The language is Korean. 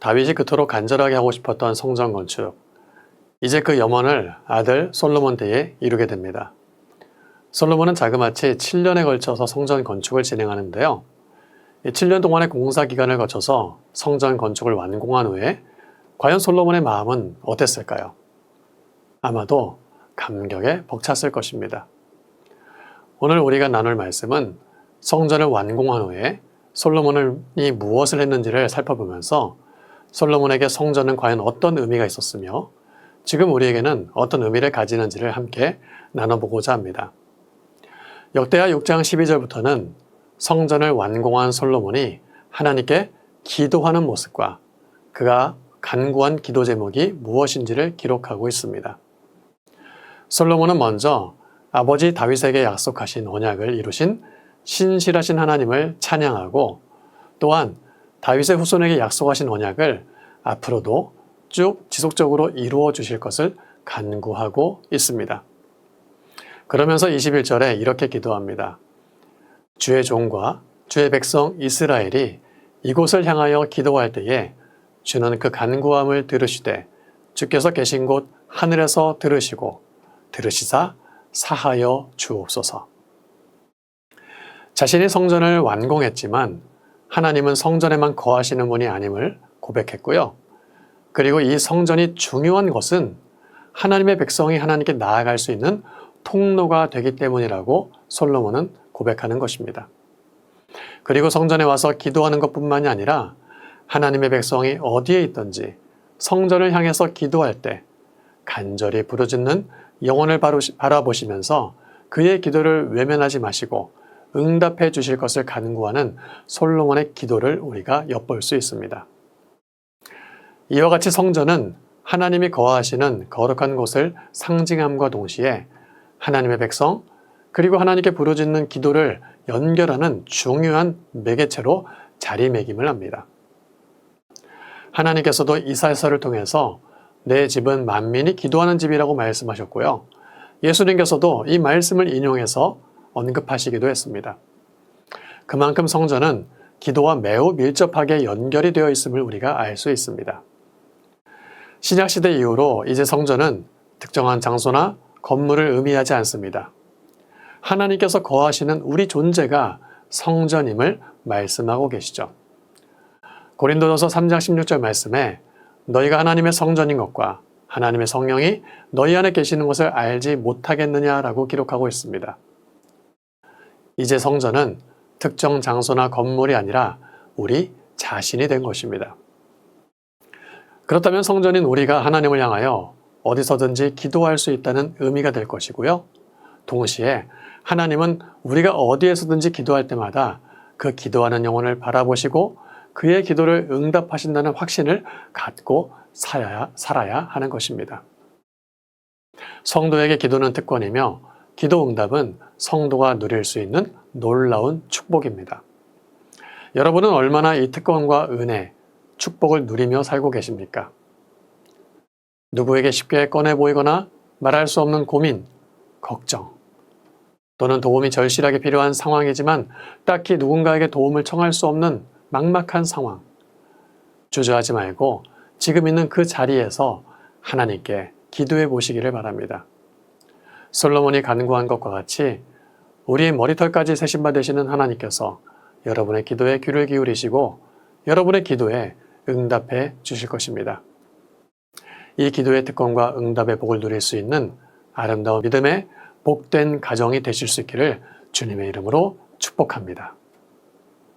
다윗이 그토록 간절하게 하고 싶었던 성전 건축. 이제 그 염원을 아들 솔로몬 때에 이루게 됩니다. 솔로몬은 자그마치 7년에 걸쳐서 성전 건축을 진행하는데요. 이 7년 동안의 공사 기간을 거쳐서 성전 건축을 완공한 후에 과연 솔로몬의 마음은 어땠을까요? 아마도 감격에 벅찼을 것입니다. 오늘 우리가 나눌 말씀은 성전을 완공한 후에 솔로몬이 무엇을 했는지를 살펴보면서 솔로몬에게 성전은 과연 어떤 의미가 있었으며 지금 우리에게는 어떤 의미를 가지는지를 함께 나눠보고자 합니다. 역대하 6장 12절부터는 성전을 완공한 솔로몬이 하나님께 기도하는 모습과 그가 간구한 기도 제목이 무엇인지를 기록하고 있습니다. 솔로몬은 먼저 아버지 다윗에게 약속하신 언약을 이루신 신실하신 하나님을 찬양하고 또한 다윗의 후손에게 약속하신 언약을 앞으로도 쭉 지속적으로 이루어 주실 것을 간구하고 있습니다. 그러면서 21절에 이렇게 기도합니다. 주의 종과 주의 백성 이스라엘이 이곳을 향하여 기도할 때에 주는 그 간구함을 들으시되 주께서 계신 곳 하늘에서 들으시고 들으시사 사하여 주옵소서. 자신이 성전을 완공했지만 하나님은 성전에만 거하시는 분이 아님을 고백했고요. 그리고 이 성전이 중요한 것은 하나님의 백성이 하나님께 나아갈 수 있는 통로가 되기 때문이라고 솔로몬은 고백하는 것입니다. 그리고 성전에 와서 기도하는 것뿐만이 아니라 하나님의 백성이 어디에 있든지 성전을 향해서 기도할 때 간절히 부르짖는 영혼을 바라보시면서 그의 기도를 외면하지 마시고 응답해 주실 것을 간구하는 솔로몬의 기도를 우리가 엿볼 수 있습니다. 이와 같이 성전은 하나님이 거하시는 거룩한 곳을 상징함과 동시에 하나님의 백성 그리고 하나님께 부르짖는 기도를 연결하는 중요한 매개체로 자리매김을 합니다. 하나님께서도 이사야서를 통해서 내 집은 만민이 기도하는 집이라고 말씀하셨고요. 예수님께서도 이 말씀을 인용해서 언급하시기도 했습니다. 그만큼 성전은 기도와 매우 밀접하게 연결이 되어 있음을 우리가 알 수 있습니다. 신약시대 이후로 이제 성전은 특정한 장소나 건물을 의미하지 않습니다. 하나님께서 거하시는 우리 존재가 성전임을 말씀하고 계시죠. 고린도전서 3장 16절 말씀에 너희가 하나님의 성전인 것과 하나님의 성령이 너희 안에 계시는 것을 알지 못하겠느냐라고 기록하고 있습니다. 이제 성전은 특정 장소나 건물이 아니라 우리 자신이 된 것입니다. 그렇다면 성전인 우리가 하나님을 향하여 어디서든지 기도할 수 있다는 의미가 될 것이고요. 동시에 하나님은 우리가 어디에서든지 기도할 때마다 그 기도하는 영혼을 바라보시고 그의 기도를 응답하신다는 확신을 갖고 살아야, 살아야 하는 것입니다. 성도에게 기도는 특권이며 기도 응답은 성도가 누릴 수 있는 놀라운 축복입니다. 여러분은 얼마나 이 특권과 은혜, 축복을 누리며 살고 계십니까? 누구에게 쉽게 꺼내 보이거나 말할 수 없는 고민, 걱정, 또는 도움이 절실하게 필요한 상황이지만 딱히 누군가에게 도움을 청할 수 없는 막막한 상황. 주저하지 말고 지금 있는 그 자리에서 하나님께 기도해 보시기를 바랍니다. 솔로몬이 간구한 것과 같이 우리의 머리털까지 세신받으시는 하나님께서 여러분의 기도에 귀를 기울이시고 여러분의 기도에 응답해 주실 것입니다. 이 기도의 특권과 응답의 복을 누릴 수 있는 아름다운 믿음의 복된 가정이 되실 수 있기를 주님의 이름으로 축복합니다.